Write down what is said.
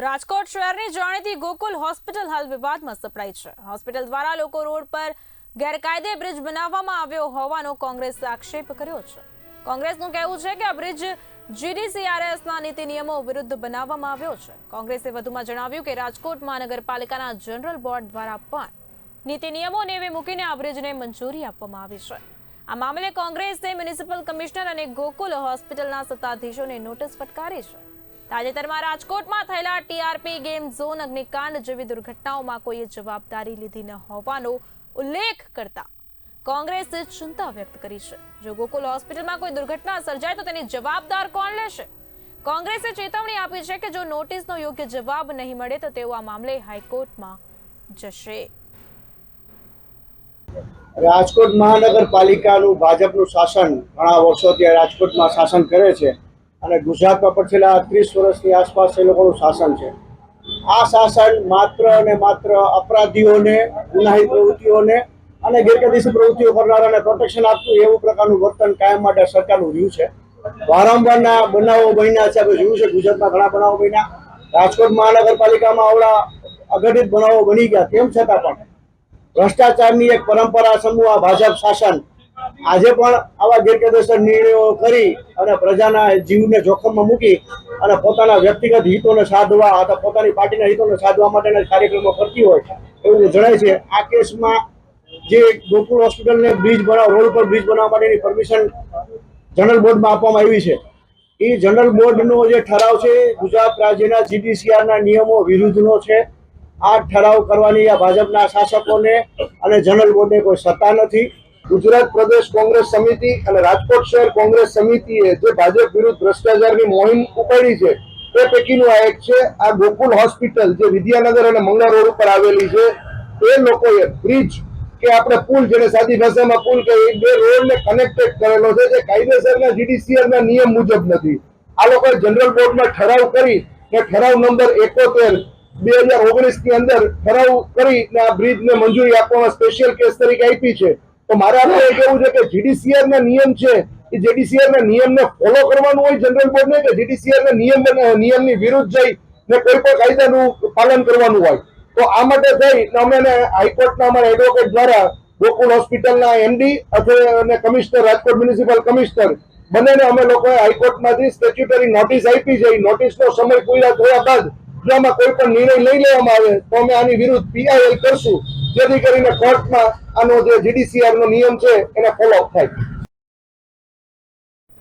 રાજકોટ શહેરની જાણીતી ગોકુલ હોસ્પિટલ હાલ વિવાદમાં સપડાઈ છે. હોસ્પિટલ દ્વારા લોકો રોડ પર ગેરકાયદે બ્રિજ બનાવવામાં આવ્યો હોવાનો કોંગ્રેસે આક્ષેપ કર્યો છે. કોંગ્રેસનું કહેવું છે કે આ બ્રિજ જીડીસીઆરએસના નીતિ નિયમો વિરુદ્ધ બનાવવામાં આવ્યો છે. કોંગ્રેસે વધુમાં જણાવ્યું કે રાજકોટ મહાનગરપાલિકાના જનરલ બોર્ડ દ્વારા પણ નીતિ નિયમો એવી મૂકીને આ બ્રિજને મંજૂરી આપવામાં આવી છે. આ મામલે કોંગ્રેસે મ્યુનિસિપલ કમિશનર અને ગોકુલ હોસ્પિટલના સત્તાધીશોને નોટિસ ફટકારી છે. તાજેતરમાં રાજકોટમાં થયેલા ટીઆરપી ગેમ ઝોન અગ્નિકાંડ જેવી દુર્ઘટનાઓમાં કોઈએ જવાબદારી લીધી ન હોવાનો ઉલ્લેખ કરતા કોંગ્રેસે ચિંતા વ્યક્ત કરી છે. જો ગોકુલ હોસ્પિટલમાં કોઈ દુર્ઘટના સર્જાય તો તેની જવાબદાર કોણ લેશે? કોંગ્રેસે ચેતવણી આપી છે કે જો નોટિસનો યોગ્ય જવાબ નહીં મળે તો તેઓ આ મામલે હાઈકોર્ટમાં જશે. રાજકોટ મહાનગરપાલિકાનું ભાજપનું શાસન ઘણા વર્ષોથી રાજકોટમાં શાસન કરે છે. અને ગુજરાતમાં પણ ત્રીસ વર્ષની આસપાસ એ લોકોનું શાસન છે. આ શાસન માત્ર અને માત્ર અપરાધીઓને, ગુનાહિત પ્રવૃત્તિઓને અને ગેરકાયદેસર પ્રવૃત્તિઓ કરનારાને પ્રોટેક્શન આપતું એવું પ્રકારનું વર્તન કાયમ માટે સરકારનું રહ્યું છે. વારંવારના બનાવો બન્યા છે, આપણે જોયું છે, ગુજરાતમાં ઘણા બનાવો બન્યા. રાજકોટ મહાનગરપાલિકામાં આવડા અઘટિત બનાવો બની ગયા. તેમ છતાં પણ ભ્રષ્ટાચારની એક પરંપરા સમૂહ આ ભાજપ શાસન આજે પણ આવા ગેરકાયદેસર નિર્ણયો કરી અને પ્રજાના જીવને જોખમમાં મૂકી અને પોતાના વ્યક્તિગત હિતોને સાધવા અથવા પોતાની પાર્ટીના હિતોને સાધવા માટેના કાર્યક્રમો કરતી હોય એવું જણાય છે. આ કેસમાં જે ગોકુલ હોસ્પિટલને બ્રિજ બનાવ, રોડ પર બ્રિજ બનાવવા માટેની પરમિશન જનરલ બોર્ડમાં આપવામાં આવી છે. એ જનરલ બોર્ડનો જે ઠરાવ છે, ગુજરાત રાજ્યના જીડીસીઆરના નિયમો વિરુદ્ધનો છે. આ ઠરાવ કરવાની આ ભાજપના શાસકોને અને જનરલ બોર્ડને કોઈ સત્તા નથી. ગુજરાત પ્રદેશ કોંગ્રેસ સમિતિ અને રાજકોટ શહેર કોંગ્રેસ સમિતિએ જે ભાજપ વિરુદ્ધ ભ્રષ્ટાચારની મોહિમ ઉપાડી છે તે પૈકીનું આ એક છે. આ ગોકુલ હોસ્પિટલ જે વિદ્યાનગર અને મંગળા રોડ ઉપર આવેલી છે, એ લોકોએ બ્રિજ કે આપણે પુલ જેને સાદી ભાષામાં પુલ કે એ બે રોડને કનેક્ટેડ કરેલો છે, જે કાયદેસરના જીડીસીઆરના નિયમ મુજબ નથી. આ લોકોએ જનરલ બોર્ડમાં ઠરાવ કરી ને ઠરાવ નંબર એકોતેર બે હજાર ઓગણીસની અંદર ઠરાવ કરી ને આ બ્રિજને મંજૂરી આપવામાં સ્પેશિયલ કેસ તરીકે આપી છે. તો મારે આપણે એ કહેવું છે કે જીડીસીઆર ના નિયમ છે એ જીડીસીઆર ના નિયમને ફોલો કરવાનું હોય જનરલ બોર્ડ ને કે જીડીસીઆર ના નિયમ નિયમની વિરુદ્ધ જઈ ને કોઈ પણ કાયદાનું પાલન કરવાનું હોય. તો આ માટે થઈ અમે હાઈકોર્ટના અમારા એડવોકેટ દ્વારા ગોકુલ હોસ્પિટલના એમડી અને કમિશનર, રાજકોટ મ્યુનિસિપલ કમિશનર બંનેને અમે લોકોએ હાઈકોર્ટમાંથી સ્ટેચ્યુટરી નોટિસ આપી છે. એ નોટિસનો સમય પૂરા થયા બાદ જો આમાં કોઈ પણ નિર્ણય લઈ લેવામાં આવે તો અમે આની વિરુદ્ધ પીઆઈએલ કરશું. જેથી કરીને કોર્ટમાં આનો જે જીડીસીઆર નો નિયમ છે એને ફોલો થાય.